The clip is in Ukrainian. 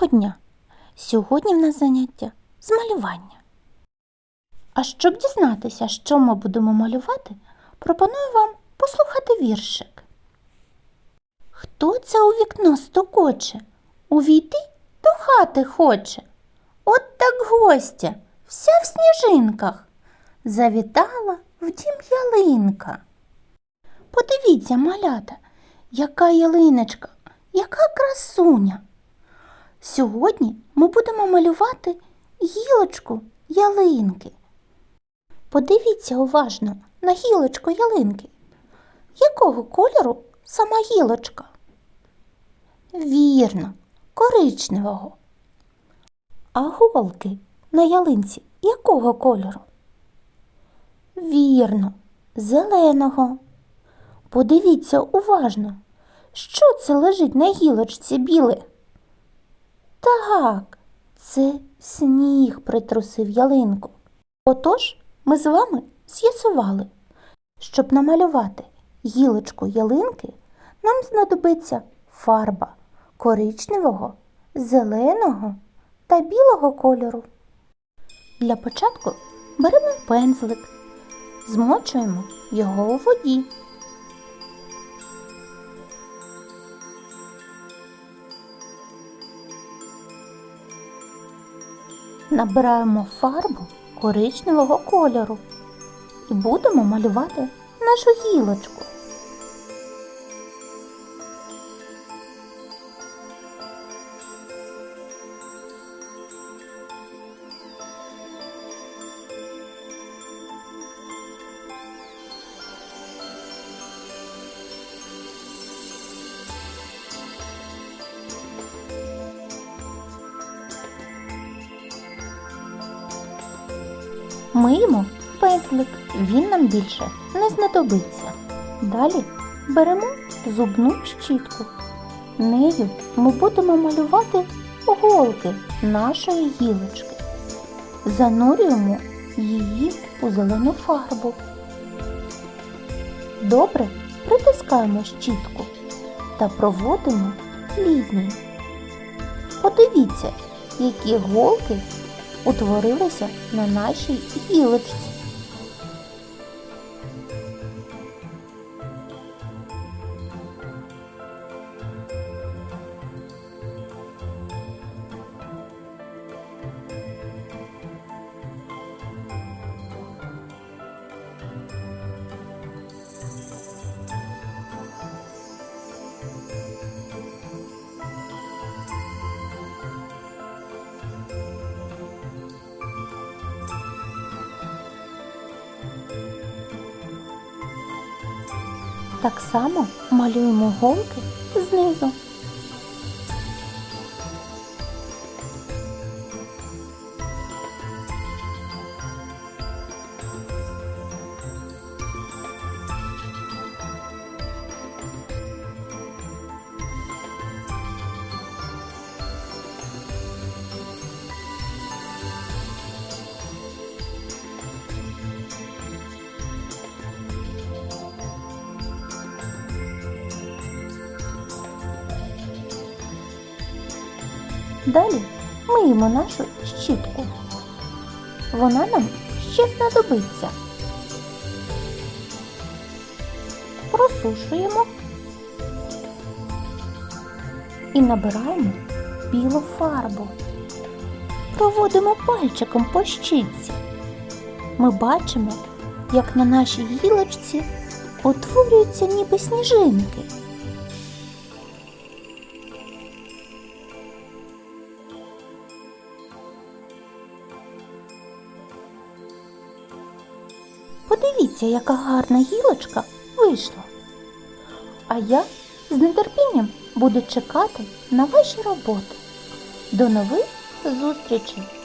Доброго дня! Сьогодні в нас заняття з малювання. А щоб дізнатися, що ми будемо малювати, пропоную вам послухати віршик. Хто це у вікно стукоче? Увійти до хати хоче. От так гостя, вся в сніжинках, завітала в дім ялинка. Подивіться, малята, яка ялиночка, яка красуня. Сьогодні ми будемо малювати гілочку ялинки. Подивіться уважно на гілочку ялинки. Якого кольору сама гілочка? Вірно, коричневого. А голки на ялинці якого кольору? Вірно, зеленого. Подивіться уважно, що це лежить на гілочці біле? Так, це сніг притрусив ялинку. Отож, ми з вами з'ясували, щоб намалювати гілочку ялинки, нам знадобиться фарба коричневого, зеленого та білого кольору. Для початку беремо пензлик, змочуємо його у воді. Набираємо фарбу коричневого кольору і будемо малювати нашу гілочку. Миємо пензлик, він нам більше не знадобиться. Далі беремо зубну щітку. Нею ми будемо малювати голки нашої гілочки. Занурюємо її у зелену фарбу. Добре притискаємо щітку та проводимо лінії. Подивіться, які голки утворилися на нашій гілочці. Так само малюємо голки знизу. Далі миємо нашу щітку. Вона нам ще знадобиться. Просушуємо і набираємо білу фарбу. Проводимо пальчиком по щітці. Ми бачимо, як на нашій гілочці утворюються ніби сніжинки. Подивіться, яка гарна гілочка вийшла. А я з нетерпінням буду чекати на ваші роботи. До нових зустрічей!